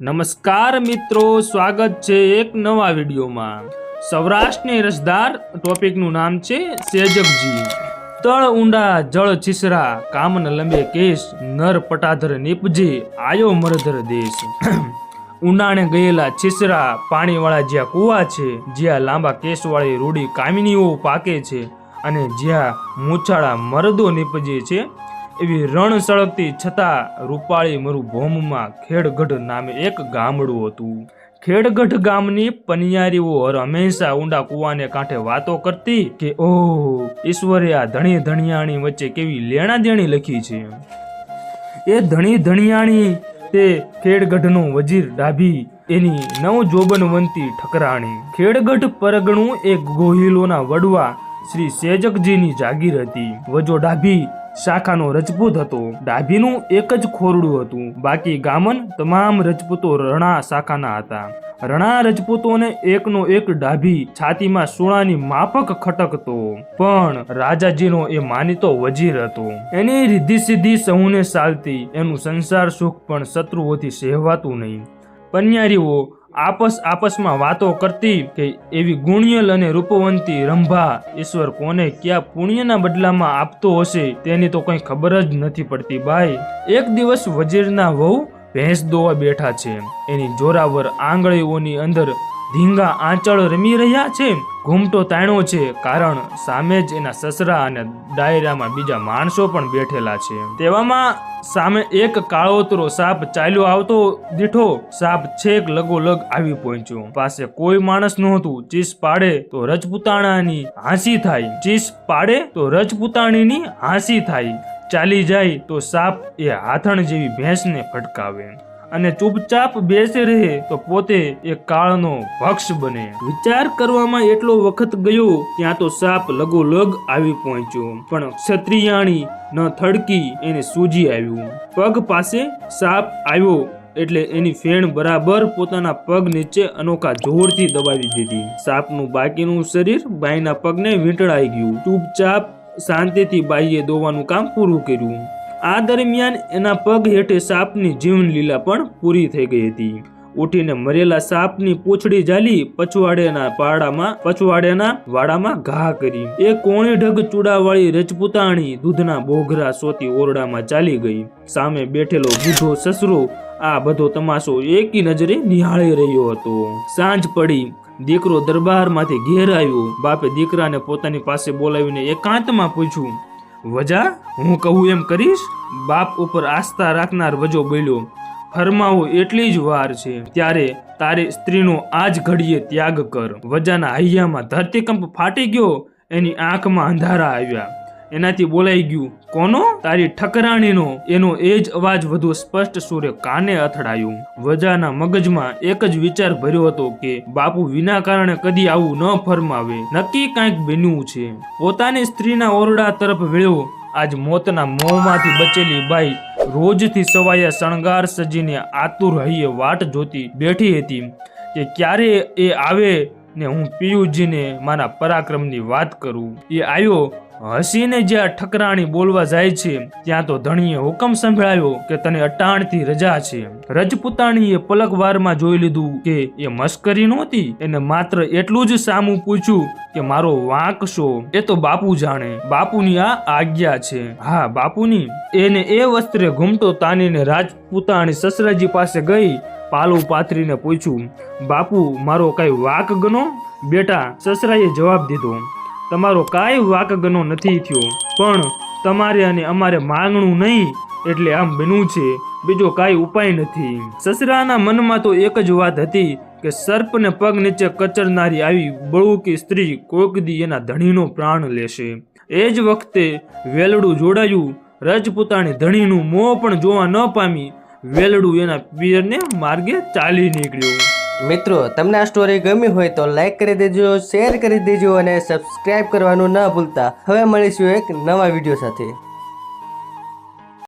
નમસ્કાર મિત્રો, સ્વાગત છે એક નવા વિડીયોમાં. સૌરાષ્ટ્રની રસદાર ટોપિકનું નામ છે સેજકજી તળ ઊંડા, જળ છીસરા, કામન લંબે કેશ, નર પટાધર નીપજે, આયો મરધર દેશ. ઉનાણે ગયેલા છીસરા પાણીવાળા જ્યાં કૂવા છે, જ્યાં લાંબા કેસવાળી રૂડી કામિનીઓ પાકે છે અને જ્યાં મૂછાળા મરદો નીપજે છે એવી રણ સળગતી છતાં રૂપાળી મરુ ભોમમાં ખેડગઢ નામે એક ગામડું હતું. ખેડગઢ ગામની પનિયારીઓ હંમેશા ઊંડા કુવાને કાંઠે વાતો કરતી કે, ઓહ, ઈશ્વરે આ ધણી ધણિયાણી વચ્ચે કેવી લેણા દેણી લખી છે. એ ધણી ધણિયાણી તે ખેડગઢનો વજીર ડાભી, એની નવ જોબનવંતી ઠકરાણી. ખેડગઢ પરગણું એક ગોહિલોના વડવા શ્રી સેજકજીની જાગીર હતી. વજો ડાભી શાખાનો રજપૂત હતો. ડાભીનું એક જ ખોરડું હતું. બાકી ગામન તમામ રજપૂતો રણા શાખાના હતા. રણા રજપૂતોને એકનો એક ડાભી છાતીમાં સોનાની માફક ખટકતો. પણ રાજાજીનો એ માનીતો વજીર હતો. એની રિદ્ધિ સિદ્ધિ સહુને ચાલતી. એનું સંસાર સુખ પણ શત્રુઓથી સહેવાતું નહીં. પન્યારીઓ આપસ આપસમાં વાતો કરતી કે એવી ગુણ્યલ અને રૂપવંતી રંભા ઈશ્વર કોને ક્યાં પુણ્યના બદલામાં આપતો હશે તેની તો કંઈ ખબર જ નથી પડતી ભાઈ. એક દિવસ વજીરના વહુ ભેંસ દોવા બેઠા છે. એની જોરાવર આંગળીઓની અંદર ધીંગા આંચળ રમી રહ્યા છે, ઘૂમટો તાણ્યો છે, કારણ સામે જ એના સસરા અને ડાયરામાં બીજા માણસો પણ બેઠેલા છે. તેવામાં સામે એક કાળોતરો સાપ ચાલ્યો આવતો દીઠો સાપ છેક લગોલગ આવી પહોંચ્યો. પાસે કોઈ માણસ નહોતું, ચીસ પાડે તો રજપૂતાણાની હાંસી થાય. ચીસ પાડે તો રજપૂતાણીની હાંસી થાય. ચાલી જાય તો સાપ એ હાથણ જેવી ભેંસને ફટકાવે. અને ચૂપચાપ બેસે રહે તો પોતે એ કાળનો ભક્ષ બને. વિચાર કરવામાં એટલો વખત ગયો ત્યાં તો સાપ લગોલગ આવી પહોંચ્યો, પણ ક્ષત્રિયાણી ન થડકી એને સૂજી આવ્યું. પગ પાસે સાપ આવ્યો એટલે એની ફેણ બરાબર પોતાના પગ નીચે અનોખા જોરથી દબાવી દીધી. સાપનું બાકીનું શરીર બાઈના પગને વીંટળાઈ ગયું. ચૂપચાપ શાંતિથી બાઈએ દોવાનું કામ પૂરું કર્યું. આ દરમિયાન એના પગ હેઠે સાપની જીવનલીલા પણ પૂરી થઈ ગઈ હતી. ઉઠીને મરેલા સાપની પૂંછડી જાલી પછવાડેના પાડામાં, પછવાડેના વાડામાં ઘા કરી. એ કોણી ઢગ ચૂડાવાળી રજપૂતાણી દૂધના બોઘરા સોતી ઓરડામાં ચાલી ગઈ. સામે બેઠેલો બુઢો સસરો આ બધો તમાશો એકી નજરે નિહાળી રહ્યો હતો. સાંજ પડી. દીકરો દરબારમાંથી ઘેર આવ્યો. બાપે દીકરાને પોતાની પાસે બોલાવીને એકાંતમાં પૂછ્યું વજા, હું કહું એમ કરીશ, બાપ ઉપર આસ્થા રાખનાર વજો બોલ્યો, ફરમાવો એટલી જ વાર છે, ત્યારે તારે સ્ત્રીનો આજ ઘડીએ ત્યાગ કર. વજાના હૈયામાં ધરતીકંપ ફાટી ગયો, એની આંખમાં અંધારા આવ્યા. એનાથી બોલાઈ ગયું. કોનો? તારી ઠકરાણીનો. એનો એ જ અવાજ વધુ સ્પષ્ટ સુરે કાને અથડાયું. વજાના મગજમાં એક જ વિચાર ભર્યો હતો કે બાપુ વિના કારણે કદી આવું ન ફરમાવે. નક્કી કાંઈક બન્યું છે. પોતાની સ્ત્રીના ઓરડા તરફ વેળ્યો. આજ મોતના મોંમાંથી બચેલી બાઈ રોજથી સવાયા શણગાર સજીને આતુર હૈયે વાટ જોતી બેઠી હતી. કે ક્યારે એ આવે ને હું પિયુજીને મારા પરાક્રમની વાત કરું. એ આવ્યો હસીને જ્યાં ઠકરાણી બોલવા જાય છે, ત્યાં તો ધણીએ હુકમ સંભળાયો કે તને અટાણથી રજા છે. રજપૂતાણીએ પલકવારમાં જોઈ લીધું કે એ મસ્કરી નહોતી, એને માત્ર એટલું જ સામું પૂછ્યું કે મારો વાંક શો? એ તો બાપુ જાણે, બાપુની આ આજ્ઞા છે. હા, બાપુની. એને એ વસ્ત્રે ઘૂમતો તાનીને રાજપૂતાણી સસરાજી પાસે ગઈ, પાલું પાથરીને પૂછ્યું, બાપુ, મારો કઈ વાક ગનો બેટા સસરાએ જવાબ દીધો તમારો કાંઈ વાકગનો નથી થયો. પણ તમારે અને અમારે માંગણું નહીં, એટલે આમ બન્યું છે. બીજો કાંઈ ઉપાય નથી. સસરાના મનમાં તો એક જ વાત હતી કે સર્પને પગ નીચે કચરનારી આવી બળુકી સ્ત્રી કોક દી એના ધણીનો પ્રાણ લેશે. એ જ વખતે વેલડું જોડાયું. રજપૂતાણી ધણીનું મોં પણ જોવા ન પામી. વેલડું એના પિયરને માર્ગે ચાલી નીકળ્યું. મિત્રો, તમને આ સ્ટોરી ગમી હોય તો લાઈક કરી દેજો શેર કરી દેજો અને સબસ્ક્રાઈબ કરવાનું ન ભૂલતા. હવે મળીશું એક નવા વીડિયો સાથે.